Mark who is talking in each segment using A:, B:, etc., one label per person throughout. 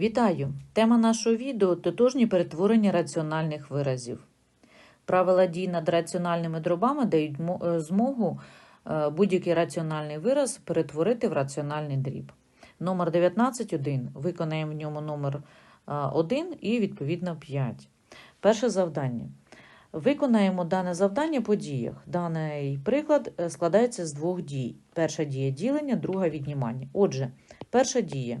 A: Вітаю! Тема нашого відео тотожні перетворення раціональних виразів. Правила дій над раціональними дробами дають е, змогу е, будь-який раціональний вираз перетворити в раціональний дріб. Номер 19.1. Виконаємо в ньому номер 1 і відповідно 5. Перше завдання. Виконаємо дане завдання по діях. Даний приклад е, складається з двох дій. Перша дія ділення, друга віднімання. Отже, перша дія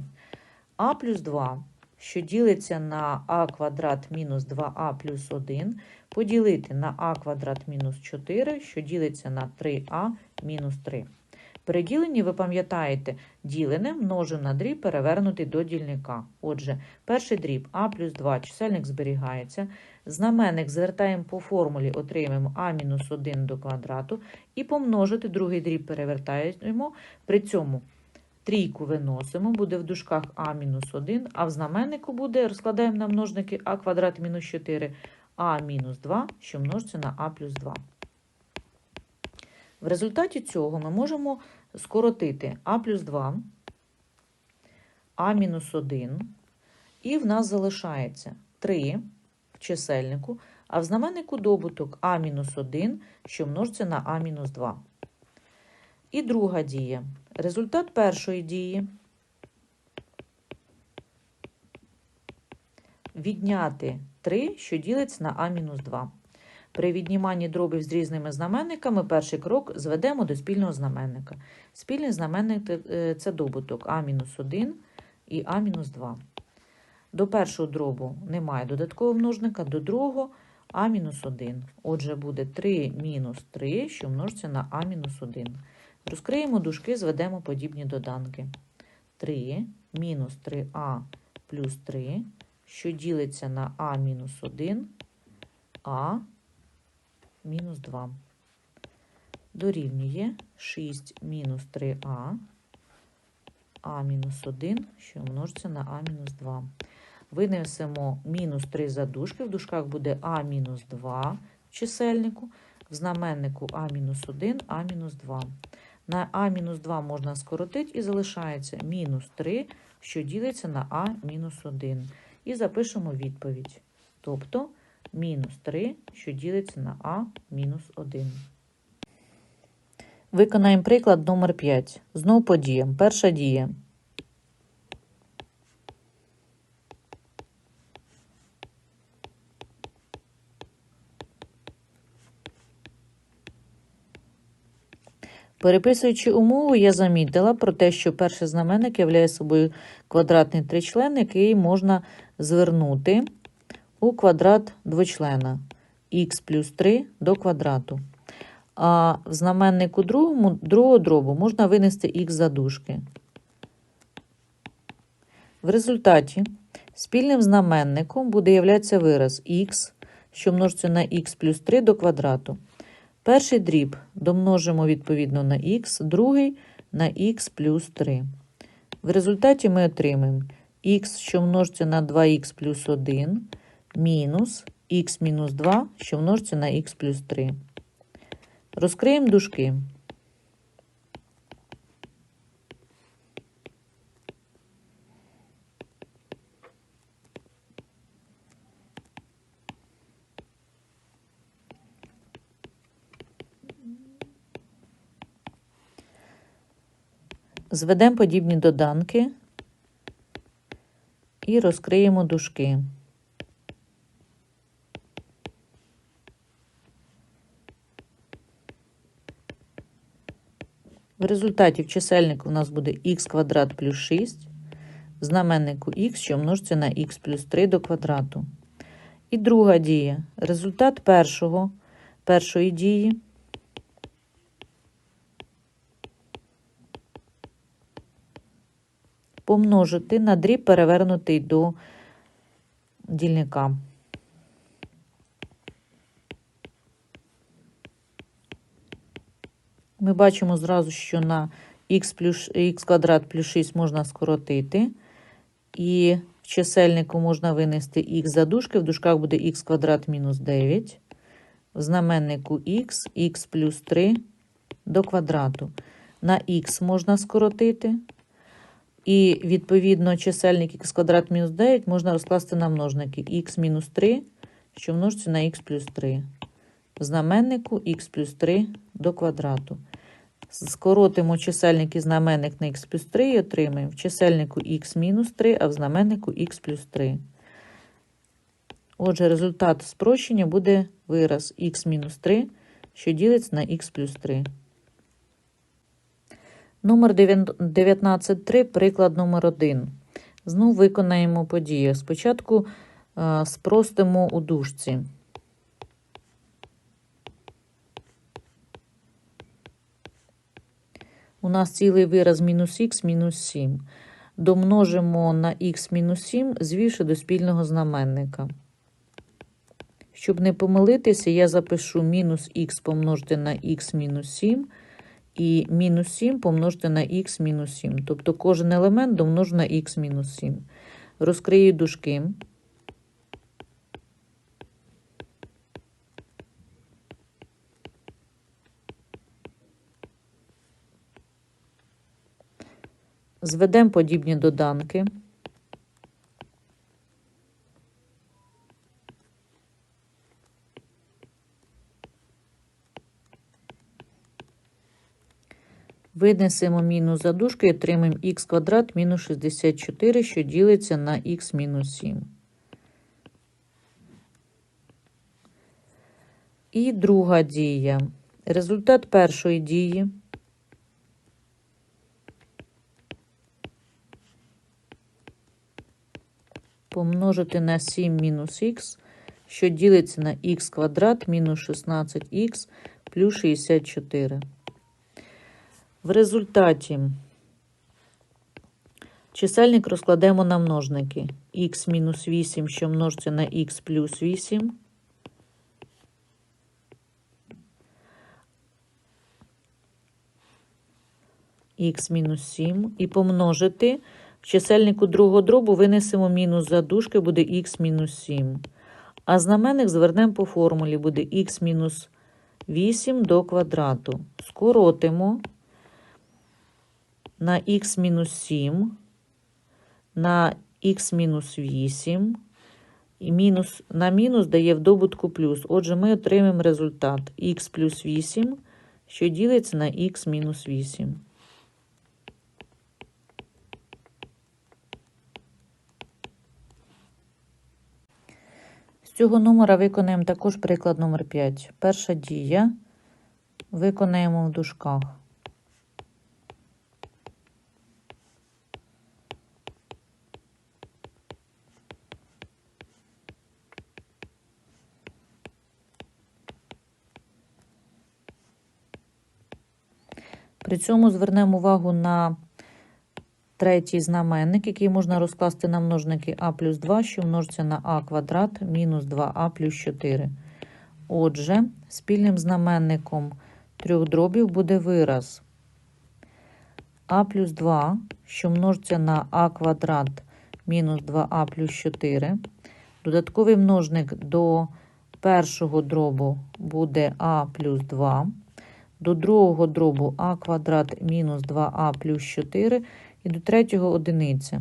A: а плюс 2, що ділиться на а квадрат мінус 2а плюс 1, поділити на а квадрат мінус 4, що ділиться на 3а мінус 3. При діленні, ви пам'ятаєте, ділене множимо на дріб перевернутий до дільника. Отже, перший дріб а плюс 2, чисельник зберігається, знаменник звертаємо по формулі, отримаємо а мінус 1 до квадрату, і помножити другий дріб перевертаємо, при цьому Трійку виносимо, буде в дужках а мінус 1, а в знаменнику буде, розкладаємо на множники а квадрат мінус 4, а мінус 2, що множиться на а плюс 2. В результаті цього ми можемо скоротити а плюс 2, а мінус 1, і в нас залишається 3 в чисельнику, а в знаменнику добуток а мінус 1, що множиться на а мінус 2. І друга дія. Результат першої дії відняти 3, що ділиться на а-2. При відніманні дробів з різними знаменниками перший крок зведемо до спільного знаменника. Спільний знаменник е, – це добуток а-1 і а-2. До першого дробу немає додаткового множника, до другого а-1. Отже, буде 3 мінус 3, що множиться на а мінус 1. Розкриємо дужки, зведемо подібні доданки. 3 мінус 3а плюс 3, що ділиться на а мінус 1, а мінус 2. Дорівнює 6 мінус 3а, а мінус 1, що множиться на а мінус 2. Винесемо мінус 3 за дужки, в дужках буде а мінус 2 в чисельнику, в знаменнику а мінус 1, а мінус 2. На а мінус 2 можна скоротити і залишається мінус 3, що ділиться на А-1. І запишемо відповідь. Тобто мінус 3, що ділиться на а мінус 1. Виконаємо приклад номер 5. Знову по діям. Перша дія. Переписуючи умову, я замітила про те, що перший знаменник являє собою квадратний тричлен, який можна звернути у квадрат двочлена х плюс 3 до квадрату. А в знаменнику другому, другого дробу можна винести х за дужки. В результаті спільним знаменником буде являтися вираз х, що множиться на х плюс 3 до квадрату. Перший дріб домножимо відповідно на х, другий на х плюс 3. В результаті ми отримаємо х, що множиться на 2х плюс 1, мінус х мінус 2, що множиться на х плюс 3. Розкриємо дужки. Зведемо подібні доданки і розкриємо дужки. В результаті в чисельнику у нас буде х квадрат плюс 6, в знаменнику х, що множиться на х плюс 3 до квадрату. І друга дія. Результат першого, першої дії – помножити на дріб, перевернутий до дільника. Ми бачимо зразу, що на х, плюс, х квадрат плюс 6 можна скоротити. І в чисельнику можна винести х за дужки, в дужках буде х квадрат мінус 9. В знаменнику х, х плюс 3 до квадрату. На х можна скоротити. І відповідно чисельник х квадрат мінус 9 можна розкласти на множники х мінус 3, що множиться на х плюс 3. В знаменнику х плюс 3 до квадрату. Скоротимо чисельник і знаменник на х плюс 3 і отримаємо в чисельнику х мінус 3, а в знаменнику х плюс 3. Отже, результат спрощення буде вираз х мінус 3, що ділиться на х плюс 3. Номер 19.3, приклад номер 1. Знову виконаємо подію. Спочатку е, спростимо у дужці. У нас цілий вираз мінус х мінус 7. Домножимо на х мінус 7, звівши до спільного знаменника. Щоб не помилитися, я запишу мінус х помножити на х мінус 7 і мінус 7 помножити на х мінус 7. Тобто кожен елемент домножу на х мінус 7. Розкрию дужки. Зведемо подібні доданки. Винесемо мінус за дужку і отримаємо х квадрат мінус 64, що ділиться на х мінус 7. І друга дія. Результат першої дії. Помножити на 7 мінус х, що ділиться на х квадрат мінус 16х плюс 64. В результаті чисельник розкладемо на множники. х мінус 8, що множиться на х плюс 8. х мінус 7. І помножити. В чисельнику другого дробу винесемо мінус за дужки, буде х мінус 7. А знаменник звернемо по формулі, буде х мінус 8 до квадрату. Скоротимо на х мінус 7, на х мінус 8, і мінус на мінус дає в добутку плюс. Отже, ми отримаємо результат х плюс 8, що ділиться на х мінус 8. З цього номера виконаємо також приклад номер 5. Перша дія виконаємо в дужках. При цьому звернемо увагу на третій знаменник, який можна розкласти на множники а плюс 2, що множиться на а квадрат мінус 2а плюс 4. Отже, спільним знаменником трьох дробів буде вираз а плюс 2, що множиться на а квадрат мінус 2а плюс 4. Додатковий множник до першого дробу буде а плюс 2. До другого дробу а квадрат мінус 2а плюс 4 і до третього одиниця.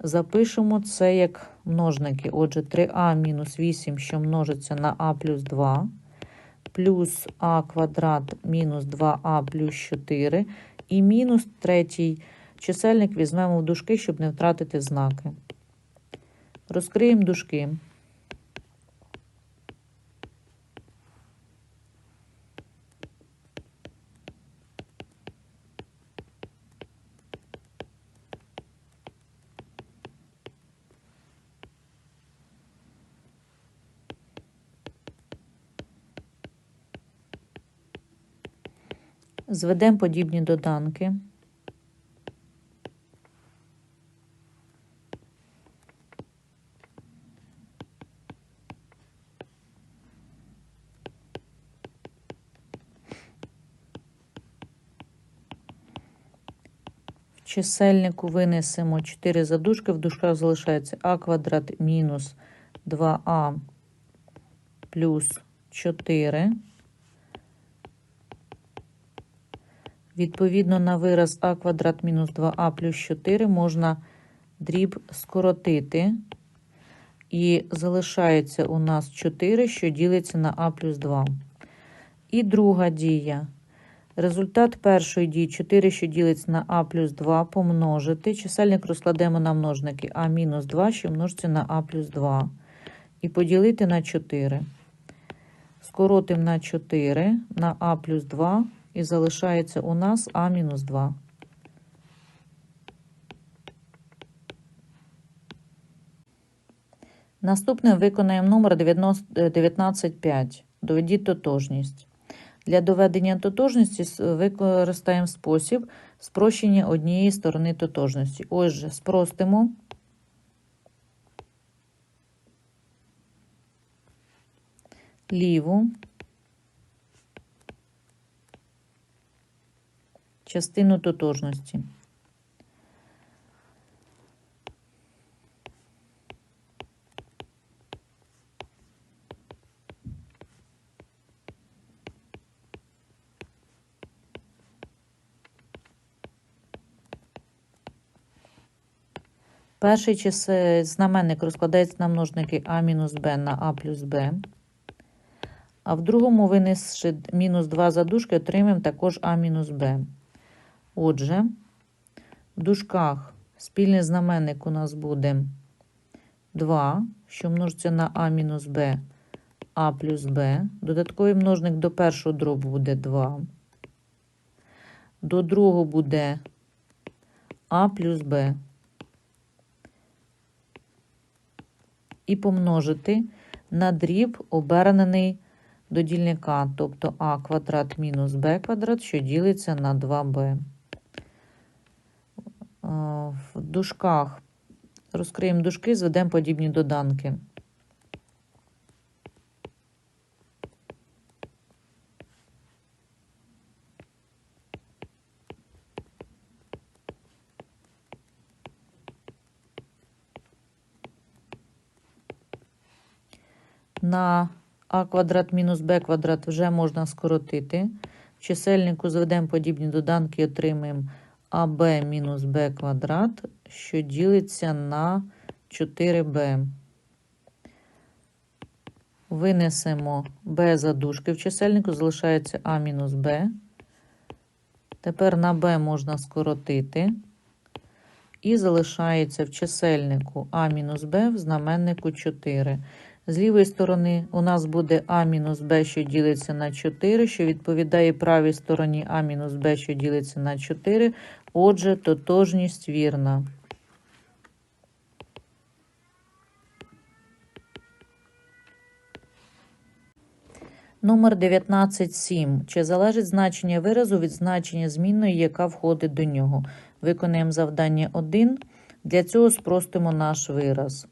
A: Запишемо це як множники. Отже, 3а мінус 8, що множиться на а плюс 2, плюс а квадрат мінус 2а плюс 4, і мінус третій чисельник візьмемо в дужки, щоб не втратити знаки. Розкриємо дужки. Зведемо подібні доданки. В чисельнику винесемо 4 задушки, в дужках залишається а квадрат мінус 2а плюс 4. Відповідно на вираз а квадрат мінус 2а плюс 4 можна дріб скоротити. І залишається у нас 4, що ділиться на а плюс 2. І друга дія. Результат першої дії 4, що ділиться на а плюс 2, помножити. Чисельник розкладемо на множники а мінус 2, що множиться на а плюс 2. І поділити на 4. Скоротимо на 4 на а плюс 2 і залишається у нас А-2. Наступним виконаємо номер 195. Доведіть тотожність. Для доведення тотожності використаємо спосіб спрощення однієї сторони тотожності. Отже, спростимо. Ліву частину тотожності. Перший чисе- знаменник розкладається на множники а мінус b на а плюс b. А в другому, винесши мінус 2 за дужки, отримаємо також а мінус b. Отже, в дужках спільний знаменник у нас буде 2, що множиться на а мінус b, а плюс b. Додатковий множник до першого дробу буде 2. До другого буде а плюс b. І помножити на дріб, обернений до дільника, тобто а квадрат мінус b квадрат, що ділиться на 2b. В дужках розкриємо дужки, зведемо подібні доданки. На а квадрат мінус b квадрат вже можна скоротити. В чисельнику зведемо подібні доданки і отримаємо аб мінус b квадрат, що ділиться на 4b. Винесемо b за дужки в чисельнику, залишається а мінус b. Тепер на b можна скоротити. І залишається в чисельнику а мінус b в знаменнику 4. З лівої сторони у нас буде а мінус b, що ділиться на 4, що відповідає правій стороні а мінус b, що ділиться на 4. Отже, тотожність вірна. Номер 19.7. Чи залежить значення виразу від значення змінної, яка входить до нього? Виконаємо завдання 1. Для цього спростимо наш вираз.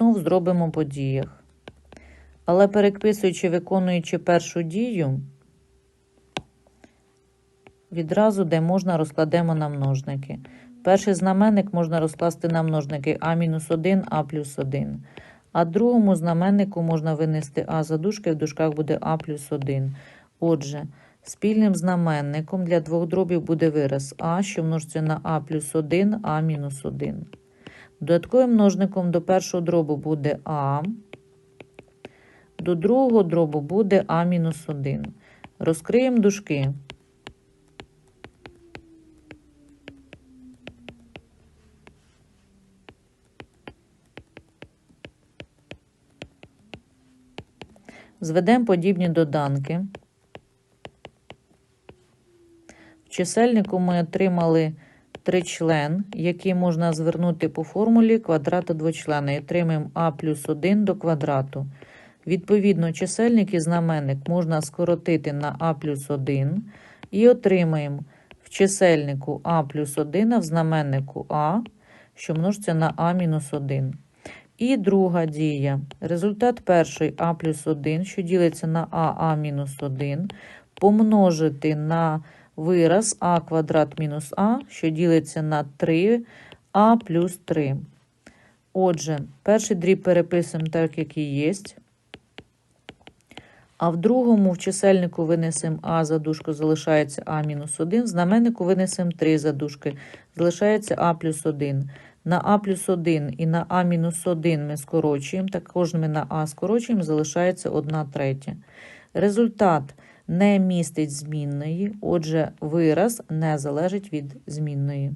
A: Знов зробимо по діях. Але переписуючи, виконуючи першу дію, відразу, де можна, розкладемо на множники. Перший знаменник можна розкласти на множники а-1, а плюс 1. А другому знаменнику можна винести а за дужки, в дужках буде а плюс 1. Отже, спільним знаменником для двох дробів буде вираз а, що множиться на а плюс 1, а мінус 1. Додатковим множником до першого дробу буде А, до другого дробу буде А-1. Розкриємо дужки. Зведемо подібні доданки. В чисельнику ми отримали тричлен, який можна звернути по формулі квадрата двочлена. І отримаємо а плюс 1 до квадрату. Відповідно, чисельник і знаменник можна скоротити на а плюс 1 і отримаємо в чисельнику а плюс 1, а в знаменнику а, що множиться на а мінус 1. І друга дія. Результат першої а плюс 1, що ділиться на а, а мінус 1, помножити на вираз а квадрат мінус а, що ділиться на 3а плюс 3. Отже, перший дріб переписуємо так, як і є. А в другому в чисельнику винесемо А за дужку, залишається А мінус 1. В знаменнику винесемо 3 за дужки, залишається А плюс 1. На А плюс 1 і на А мінус 1 ми скорочуємо, також ми на А скорочуємо, залишається 1 третя. Результат не містить змінної, отже, вираз не залежить від змінної.